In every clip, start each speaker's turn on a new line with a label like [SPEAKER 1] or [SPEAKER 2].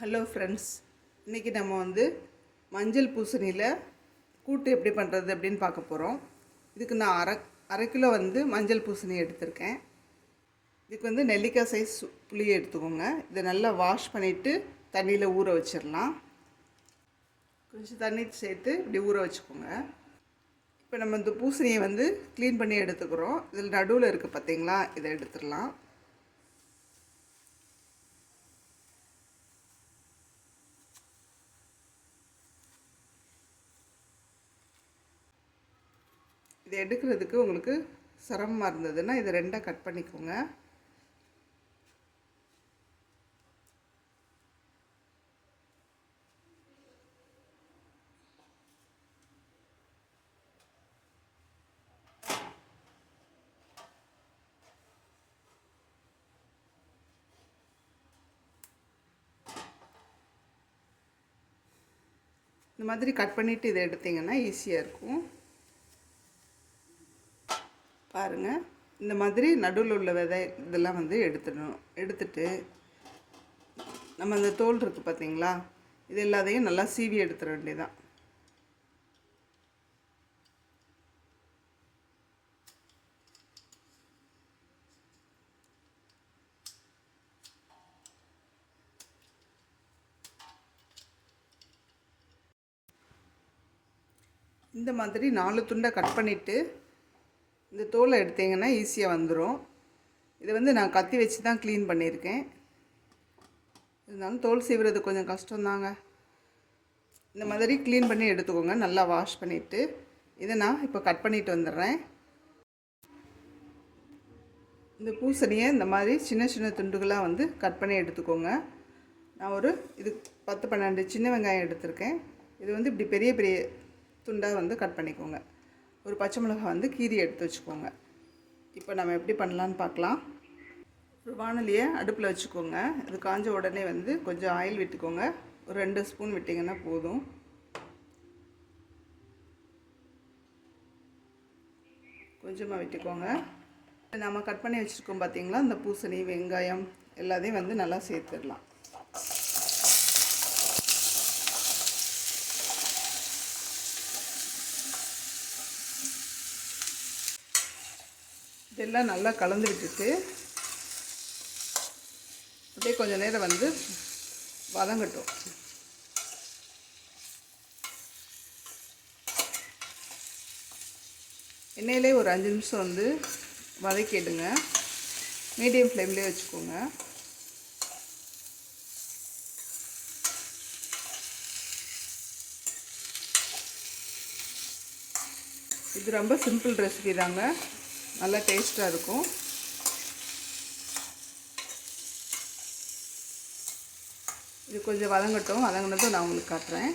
[SPEAKER 1] Hello friends இன்றைக்கி நம்ம வந்து மஞ்சள் பூசணியில் கூட்டு எப்படி பண்ணுறது அப்படின்னு பார்க்க போகிறோம் இதுக்கு நான் அரை அரை கிலோ வந்து மஞ்சள் பூசணி எடுத்திருக்கேன். இதுக்கு வந்து நெல்லிக்காய் சைஸ் புளியை எடுத்துக்கோங்க. இதை நல்லா வாஷ் பண்ணிவிட்டு தண்ணியில் ஊற வச்சிடலாம். கொஞ்சம் தண்ணி சேர்த்து இப்படி ஊற வச்சுக்கோங்க. இப்போ நம்ம இந்த பூசணியை வந்து க்ளீன் பண்ணி எடுத்துக்கிறோம். இதில் நடுவில் இருக்குது பார்த்தீங்களா இதை எடுத்துடலாம். இதை எடுக்கிறதுக்கு உங்களுக்கு சிரமமாக இருந்ததுன்னா இதை ரெண்டாக கட் பண்ணிக்கோங்க. இந்த மாதிரி கட் பண்ணிவிட்டு இதை எடுத்தீங்கன்னா ஈஸியாக இருக்கும். பாருங்கள் இந்த மாதிரி நடுவில் உள்ள விதை இதெல்லாம் வந்து எடுத்துடணும். எடுத்துட்டு நம்ம அந்த தோல் இருக்குது பார்த்தீங்களா இது எல்லாத்தையும் நல்லா சீவி எடுத்துட வேண்டியதான் இந்த மாதிரி நாலு துண்டை கட் பண்ணிவிட்டு இந்த தோலை எடுத்தீங்கன்னா ஈஸியாக வந்துடும் இதை வந்து நான் கத்தி வச்சு தான் க்ளீன் பண்ணியிருக்கேன். இருந்தாலும் தோல் சீவுறது கொஞ்சம் கஷ்டம்தாங்க. இந்த மாதிரி க்ளீன் பண்ணி எடுத்துக்கோங்க. நல்லா வாஷ் பண்ணிவிட்டு இதை நான் இப்போ கட் பண்ணிட்டு வந்துடுறேன். இந்த பூசணியை இந்த மாதிரி சின்ன சின்ன துண்டுகளாக வந்து கட் பண்ணி எடுத்துக்கோங்க. நான் ஒரு இது பத்து பன்னெண்டு சின்ன வெங்காயம் எடுத்திருக்கேன். இது வந்து இப்படி பெரிய பெரிய துண்டாக வந்து கட் பண்ணிக்கோங்க. ஒரு பச்சை மிளகாய் வந்து கீரி எடுத்து வச்சுக்கோங்க. இப்போ நம்ம எப்படி பண்ணலான்னு பார்க்கலாம். ஒரு வானொலியை அடுப்பில் வச்சுக்கோங்க. இது காஞ்ச உடனே வந்து கொஞ்சம் ஆயில் விட்டுக்கோங்க. ஒரு ரெண்டு ஸ்பூன் விட்டிங்கன்னா போதும். கொஞ்சமாக விட்டுக்கோங்க. நம்ம கட் பண்ணி வச்சுருக்கோம் பார்த்தீங்களா? இந்த பூசணி வெங்காயம் எல்லாத்தையும் வந்து நல்லா சேர்த்துடலாம். இதெல்லாம் நல்லா கலந்து விட்டுட்டு அப்படியே கொஞ்சம் நேரம் வந்து வதங்கட்டும். எண்ணெயிலே ஒரு அஞ்சு நிமிஷம் வந்து வதக்கிடுங்க. மீடியம் ஃப்ளேம்லேயே வச்சுக்கோங்க. இது ரொம்ப சிம்பிள் ரெசிபி தாங்க. நல்லா டேஸ்ட்டாக இருக்கும். இது கொஞ்சம் வதங்கட்டும். வதங்கினதும் நான் உங்களுக்கு காட்டுறேன்.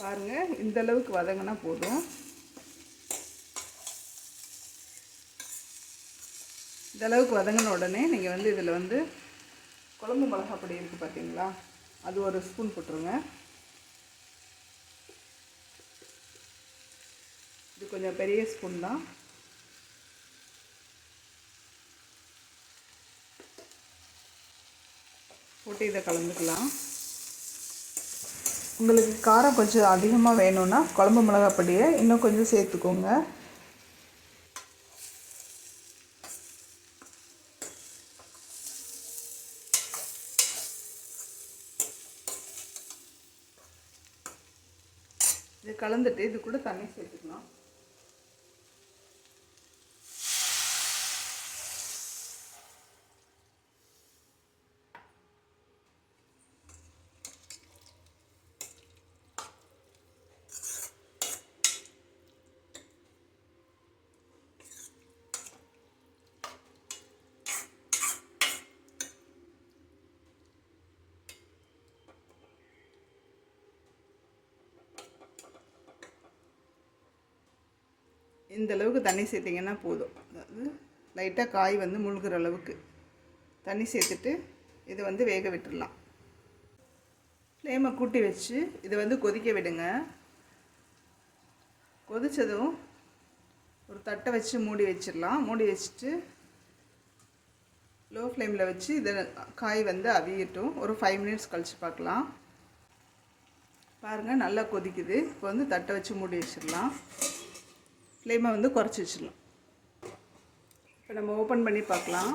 [SPEAKER 1] பாருங்கள் இந்தளவுக்கு வதங்கினா போதும். இந்தளவுக்கு வதங்கின உடனே நீங்கள் வந்து இதில் வந்து குழம்பு மிளகா பொடி இருக்குது பார்த்தீங்களா அது ஒரு ஸ்பூன் போட்டுருங்க. இது கொஞ்சம் பெரிய ஸ்பூன் தான். போட்டு இதை கலந்துக்கலாம். உங்களுக்கு காரம் கொஞ்சம் அதிகமாக வேணும்னா குழம்பு மிளகா பொடியை இன்னும் கொஞ்சம் சேர்த்துக்கோங்க. கலந்துட்டு இது கூட தண்ணி சேர்த்துக்கலாம். இந்த அளவுக்கு தண்ணி சேர்த்திங்கன்னா போதும். அதாவது லைட்டாக காய் வந்து முழுகிற அளவுக்கு தண்ணி சேர்த்துட்டு இதை வந்து வேக விட்டுடலாம் ஃப்ளேமை கூட்டி வச்சு இதை வந்து கொதிக்க விடுங்க. கொதித்ததும் ஒரு தட்டை வச்சு மூடி வச்சிடலாம். மூடி வச்சுட்டு லோ ஃப்ளேமில் வச்சு இதை காய் வந்து அவியட்டும். ஒரு ஃபைவ் மினிட்ஸ் கழித்து பார்க்கலாம். பாருங்கள் நல்லா கொதிக்குது. இப்போ வந்து தட்டை வச்சு மூடி வச்சிடலாம். ஃப்ளேமை வந்து குறைச்சி வச்சிடலாம். இப்போ நம்ம ஓப்பன் பண்ணி பார்க்கலாம்.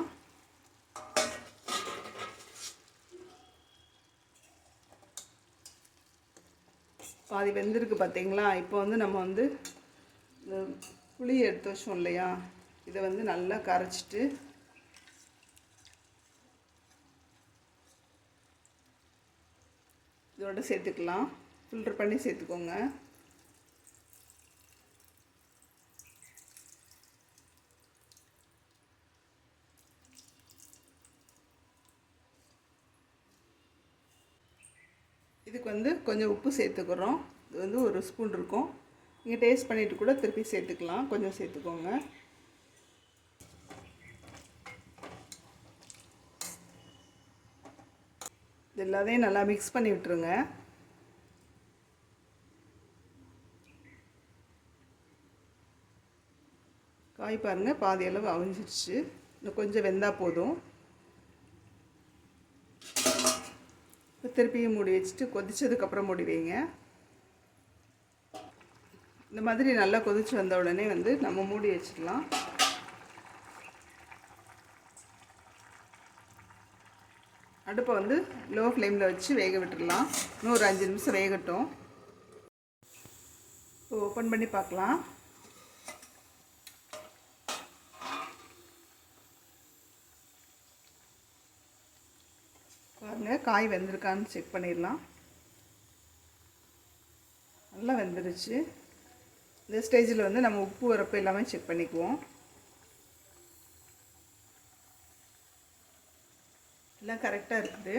[SPEAKER 1] பாதி வெந்திருக்கு பார்த்தீங்களா? இப்போ வந்து நம்ம வந்து இந்த புளி எடுத்து வச்சோம் இல்லையா? இதை வந்து நல்லா கரைச்சிட்டு இதோட சேர்த்துக்கலாம். ஃபில்டர் பண்ணி சேர்த்துக்கோங்க. இதுக்கு வந்து கொஞ்சம் உப்பு சேர்த்துக்கிறோம். இது வந்து ஒரு ஸ்பூன் இருக்கும். நீங்கள் டேஸ்ட் பண்ணிவிட்டு கூட திருப்பி சேர்த்துக்கலாம். கொஞ்சம் சேர்த்துக்கோங்க. இது எல்லாத்தையும் நல்லா மிக்ஸ் பண்ணி விட்டுருங்க. காய் பாருங்கள் பாதி அளவு அவிஞ்சிருச்சு. இன்னும் கொஞ்சம் வெந்தால் போதும். திருப்பியும் மூடி வச்சுட்டு கொதிச்சதுக்கப்புறம் மூடி வைங்க. இந்த மாதிரி நல்லா கொதிச்சு வந்த உடனே வந்து நம்ம மூடி வச்சிடலாம். அடுப்பை வந்து லோ ஃப்ளேமில் வச்சு வேக விட்டுடலாம். இன்னும் ஒரு அஞ்சு நிமிஷம் வேகட்டும். இப்போ ஓப்பன் பண்ணி பார்க்கலாம். பாருங்கள் காய் வெந்திருக்கான்னு செக் பண்ணிடலாம். நல்லா வெந்துருச்சு. இந்த ஸ்டேஜில் வந்து நம்ம உப்பு வரப்போ எல்லாமே செக் பண்ணிக்குவோம். எல்லாம் கரெக்டாக இருக்குது.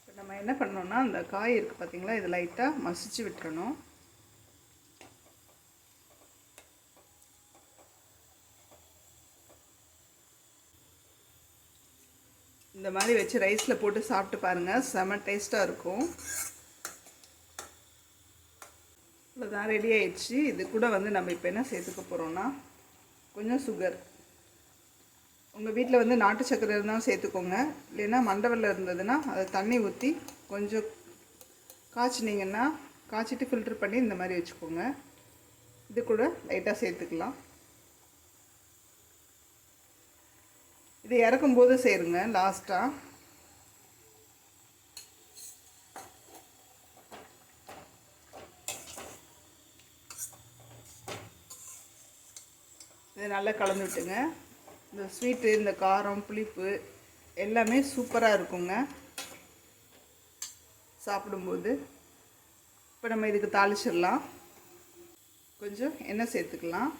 [SPEAKER 1] இப்போ நம்ம என்ன பண்ணோன்னா அந்த காய் இருக்குது பார்த்தீங்களா இது லைட்டாக மசிச்சு விட்டுறணும். இந்த மாதிரி வச்சு ரைஸில் போட்டு சாப்பிட்டு பாருங்கள் செம டேஸ்ட்டாக இருக்கும். இவ்வளோதான் ரெடி ஆயிடுச்சு. இது கூட வந்து நம்ம இப்போ என்ன சேர்த்துக்க போகிறோன்னா கொஞ்சம் சுகர் உங்கள் வீட்டில் வந்து நாட்டு சக்கரை இருந்தாலும் சேர்த்துக்கோங்க. இல்லைன்னா மண்டவரில் இருந்ததுன்னா அதை தண்ணி ஊற்றி கொஞ்சம் காய்ச்சினீங்கன்னா காய்ச்சிட்டு ஃபில்ட்ரு பண்ணி இந்த மாதிரி வச்சுக்கோங்க. இது கூட லைட்டாக சேர்த்துக்கலாம். இது இறக்கும்போது சேருங்க லாஸ்ட்டாக இதை நல்லா கலந்து விட்டுங்க. இந்த ஸ்வீட்டு இந்த காரம் புளிப்பு எல்லாமே சூப்பராக இருக்குங்க. சாப்பிடும்போது. இப்போ நம்ம இதுக்கு தாளிச்சிடலாம். கொஞ்சம் எண்ணெய் சேர்த்துக்கலாம்.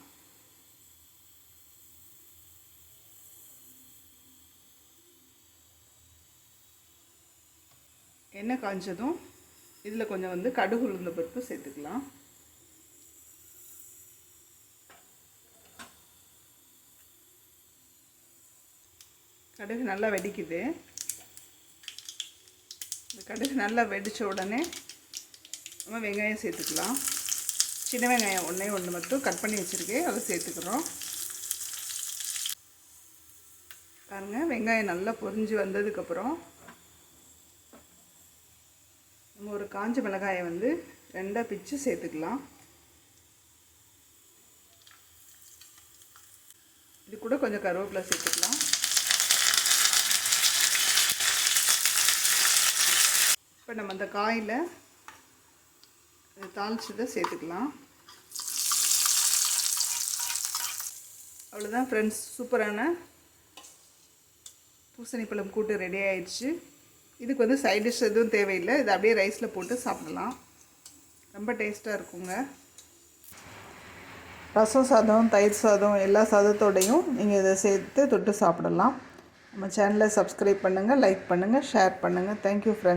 [SPEAKER 1] எண்ணெய் காய்ஞ்சதும் இதில் கொஞ்சம் வந்து கடுகு உளுந்த பருப்பு சேர்த்துக்கலாம். கடுகு நல்லா வெடிக்குது. இந்த கடுகு நல்லா வெடித்த உடனே நம்ம வெங்காயம் சேர்த்துக்கலாம். சின்ன வெங்காயம் ஒன்றே ஒன்று மட்டும் கட் பண்ணி வச்சுருக்கேன். அதை சேர்த்துக்கிறோம். பாருங்கள் வெங்காயம் நல்லா பொரிஞ்சு வந்ததுக்கப்புறம் நம்ம ஒரு காஞ்ச மிளகாயை வந்து ரெண்டாக பிச்சு சேர்த்துக்கலாம். இது கூட கொஞ்சம் கருவேப்பிலை சேர்த்துக்கலாம். இப்போ நம்ம அந்த காயில் தாளிச்சதை சேர்த்துக்கலாம். அவ்வளோதான் ஃப்ரெண்ட்ஸ் சூப்பரான பூசணி பழம் கூட்டு ரெடி ஆயிடுச்சு. இதுக்கு வந்து சைட் டிஷ் எதுவும் தேவையில்லை. இதை அப்படியே ரைஸில் போட்டு சாப்பிடலாம். ரொம்ப டேஸ்ட்டாக இருக்குங்க. ரசம் சாதம் தயிர் சாதம் எல்லா சாதத்தோடையும் நீங்கள் இதை சேர்த்து தொட்டு சாப்பிடலாம். நம்ம சேனலை சப்ஸ்கிரைப் பண்ணுங்கள் லைக் பண்ணுங்கள் ஷேர் பண்ணுங்கள் தேங்க்யூ ஃப்ரெண்ட்ஸ்